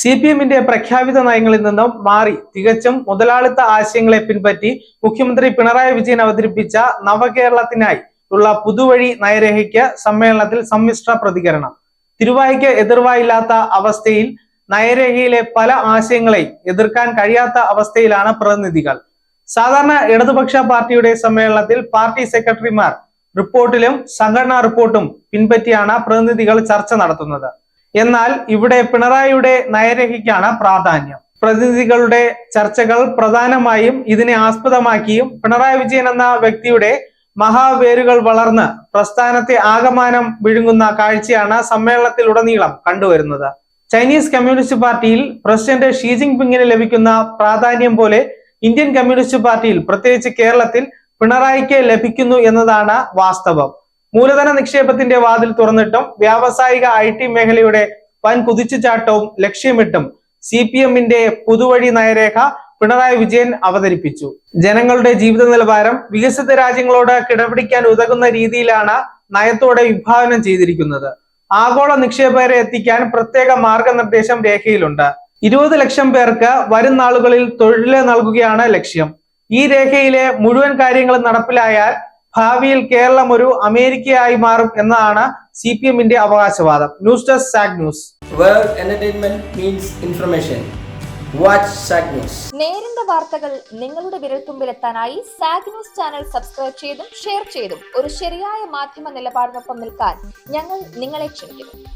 C P എമ്മിന്റെ പ്രഖ്യാപിത നയങ്ങളിൽ നിന്നും മാറി തികച്ചും മുതലാളിത്ത ആശയങ്ങളെ പിൻപറ്റി മുഖ്യമന്ത്രി പിണറായി വിജയൻ അവതരിപ്പിച്ച നവകേരളത്തിനായി ഉള്ള പുതുവഴി നയരേഖയ്ക്ക് സമ്മേളനത്തിൽ സമ്മിശ്ര പ്രതികരണം. തിരുവായ്ക്ക് എതിർവായില്ലാത്ത അവസ്ഥയിൽ നയരേഖയിലെ പല ആശയങ്ങളെയും എതിർക്കാൻ കഴിയാത്ത അവസ്ഥയിലാണ് പ്രതിനിധികൾ. സാധാരണ ഇടതുപക്ഷ പാർട്ടിയുടെ സമ്മേളനത്തിൽ പാർട്ടി സെക്രട്ടറിമാർ റിപ്പോർട്ടിലും സംഘടനാ റിപ്പോർട്ടും പിൻപറ്റിയാണ് പ്രതിനിധികൾ ചർച്ച നടത്തുന്നത്. എന്നാൽ ഇവിടെ പിണറായിയുടെ നയരേഖയ്ക്കാണ് പ്രാധാന്യം. പ്രതിനിധികളുടെ ചർച്ചകൾ പ്രധാനമായും ഇതിനെ ആസ്പദമാക്കിയും പിണറായി വിജയൻ എന്ന വ്യക്തിയുടെ മഹാവേരുകൾ വളർന്ന് പ്രസ്ഥാനത്തെ ആകമാനം വിഴുങ്ങുന്ന കാഴ്ചയാണ് സമ്മേളനത്തിലുടനീളം കണ്ടുവരുന്നത്. ചൈനീസ് കമ്മ്യൂണിസ്റ്റ് പാർട്ടിയിൽ പ്രസിഡന്റ് ഷീ ജിൻപിങ്ങിന് ലഭിക്കുന്ന പ്രാധാന്യം പോലെ ഇന്ത്യൻ കമ്മ്യൂണിസ്റ്റ് പാർട്ടിയിൽ പ്രത്യേകിച്ച് കേരളത്തിൽ പിണറായിക്ക് ലഭിക്കുന്നു എന്നതാണ് വാസ്തവം. മൂലധന നിക്ഷേപത്തിന്റെ വാതിൽ തുറന്നിട്ടും വ്യാവസായിക ഐ ടി മേഖലയുടെ വൻ കുതിച്ചുചാട്ടവും ലക്ഷ്യമിട്ടും സി പി എമ്മിന്റെ പുതുവഴി നയരേഖ പിണറായി വിജയൻ അവതരിപ്പിച്ചു. ജനങ്ങളുടെ ജീവിത നിലവാരം വികസിത രാജ്യങ്ങളോട് കിടപിടിക്കാൻ ഉതകുന്ന രീതിയിലാണ് നയത്തോടെ വിഭാവനം ചെയ്തിരിക്കുന്നത്. ആഗോള നിക്ഷേപകരെ എത്തിക്കാൻ പ്രത്യേക മാർഗനിർദ്ദേശം രേഖയിലുണ്ട്. ഇരുപത് ലക്ഷം പേർക്ക് വരും നാളുകളിൽ തൊഴിൽ നൽകുകയാണ് ലക്ഷ്യം. ഈ രേഖയിലെ മുഴുവൻ കാര്യങ്ങളും നടപ്പിലായാൽ ഭാവിയിൽ കേരളം ഒരു അമേരിക്കയായി മാറും എന്നതാണ് സി പി എമ്മിന്റെ അവകാശവാദം news desk SAC news information. Watch SAC News. നേരിന്റെ വാർത്തകൾ നിങ്ങളുടെ വിരൽത്തുമ്പിലെത്താനായി സാഗ് ന്യൂസ് ചാനൽ സബ്സ്ക്രൈബ് ചെയ്തും ഷെയർ ചെയ്തും ഒരു ശരിയായ മാധ്യമ നിലപാടിനൊപ്പം നിൽക്കാൻ ഞങ്ങൾ നിങ്ങളെ ക്ഷണിക്കുന്നു